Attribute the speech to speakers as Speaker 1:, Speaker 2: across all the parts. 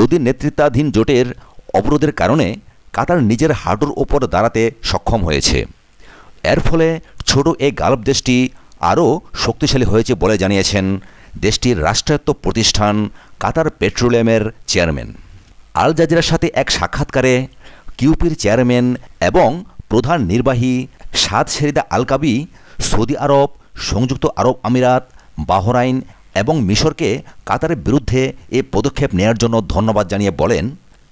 Speaker 1: Saudi নেতৃত্বাধীন জোটের অবরোধের কারণে কাতার নিজের হাঁটুর ওপর দাঁড়াতে সক্ষম হয়েছে। এর ফলে ছোট এই গালব দেশটি আরও শক্তিশালী হয়েছে বলে জানিয়েছেন দেশটির রাষ্ট্রায়ত্ত প্রতিষ্ঠান কাতার পেট্রোলিয়ামের চেয়ারম্যান। আল জাজিরার সাথে এক সাক্ষাৎকারে কিউপির চেয়ারম্যান এবং প্রধান নির্বাহী সাদ শেরিদা আলকাবি সৌদি আরব, সংযুক্ত আরব আমিরাত, বাহরাইন এবং মিশরকে কাতারের বিরুদ্ধে এ পদক্ষেপ নেয়ার জন্য ধন্যবাদ জানিয়ে বলেন,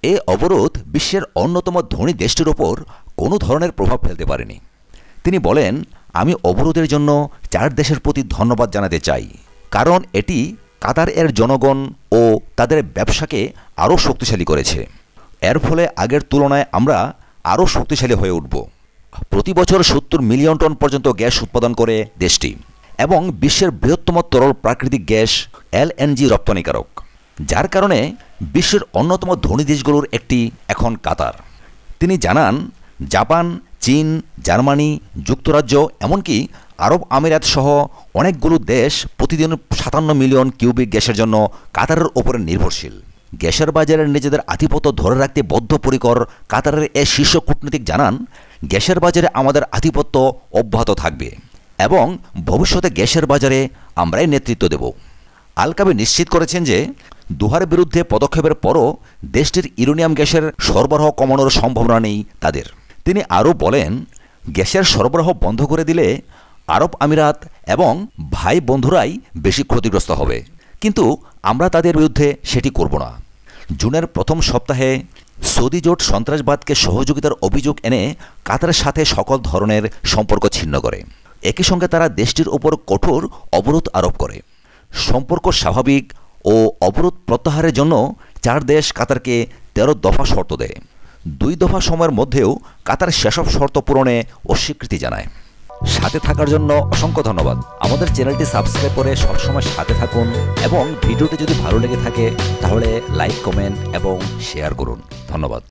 Speaker 1: এ অবরোধ বিশ্বের অন্যতম ধনী দেশটির ওপর কোনো ধরনের প্রভাব ফেলতে পারেনি। তিনি বলেন, আমি অবরোধের জন্য চার দেশের প্রতি ধন্যবাদ জানাতে চাই, কারণ এটি কাতার এর জনগণ ও তাদের ব্যবসাকে আরও শক্তিশালী করেছে। এর ফলে আগের তুলনায় আমরা আরও শক্তিশালী হয়ে উঠব। প্রতি বছর সত্তর মিলিয়ন টন পর্যন্ত গ্যাস উৎপাদন করে দেশটি। এবং বিশ্বের বৃহত্তম তরল প্রাকৃতিক গ্যাস এলএনজি রপ্তানিকারক, যার কারণে বিশ্বের অন্যতম ধনী দেশগুলোর একটি এখন কাতার। তিনি জানান, জাপান, চীন, জার্মানি, যুক্তরাজ্য, এমনকি আরব আমিরাত সহ অনেকগুলো দেশ প্রতিদিন সাতান্ন মিলিয়ন কিউবিক গ্যাসের জন্য কাতারের ওপরে নির্ভরশীল। গ্যাসের বাজারে নিজেদের আধিপত্য ধরে রাখতে বদ্ধপরিকর কাতারের এ শীর্ষ কূটনীতিক জানান, গ্যাসের বাজারে আমাদের আধিপত্য অব্যাহত থাকবে। এবং ভবিষ্যতে গ্যাসের বাজারে আমরাই নেতৃত্ব দেব। আলকাবি নিশ্চিত করেছেন যে, দুহার বিরুদ্ধে পদক্ষেপের পরও দেশটির ইউরেনিয়াম গ্যাসের সরবরাহ কমানোর সম্ভাবনা নেই তাদের। তিনি আরও বলেন, গ্যাসের সরবরাহ বন্ধ করে দিলে আরব আমিরাত এবং ভাই বন্ধুরাই বেশি ক্ষতিগ্রস্ত হবে। কিন্তু আমরা তাদের বিরুদ্ধে সেটি করব না। জুনের প্রথম সপ্তাহে সৌদি জোট সন্ত্রাসবাদকে সহযোগিতার অভিযোগ এনে কাতারের সাথে সকল ধরনের সম্পর্ক ছিন্ন করে। একই সঙ্গে তারা দেশটির ওপর কঠোর অবরোধ আরোপ করে। সম্পর্ক স্বাভাবিক ও অবরোধ প্রত্যাহারের জন্য চার দেশ কাতারকে তেরো দফা শর্ত দেয়। দুই দফা সময়ের মধ্যেও কাতার সেসব শর্ত পূরণে অস্বীকৃতি জানায়। সাথে থাকার জন্য অসংখ্য ধন্যবাদ। আমাদের চ্যানেলটি সাবস্ক্রাইব করে সবসময় সাথে থাকুন এবং ভিডিওটি যদি ভালো লেগে থাকে, তাহলে লাইক, কমেন্ট এবং শেয়ার করুন। ধন্যবাদ।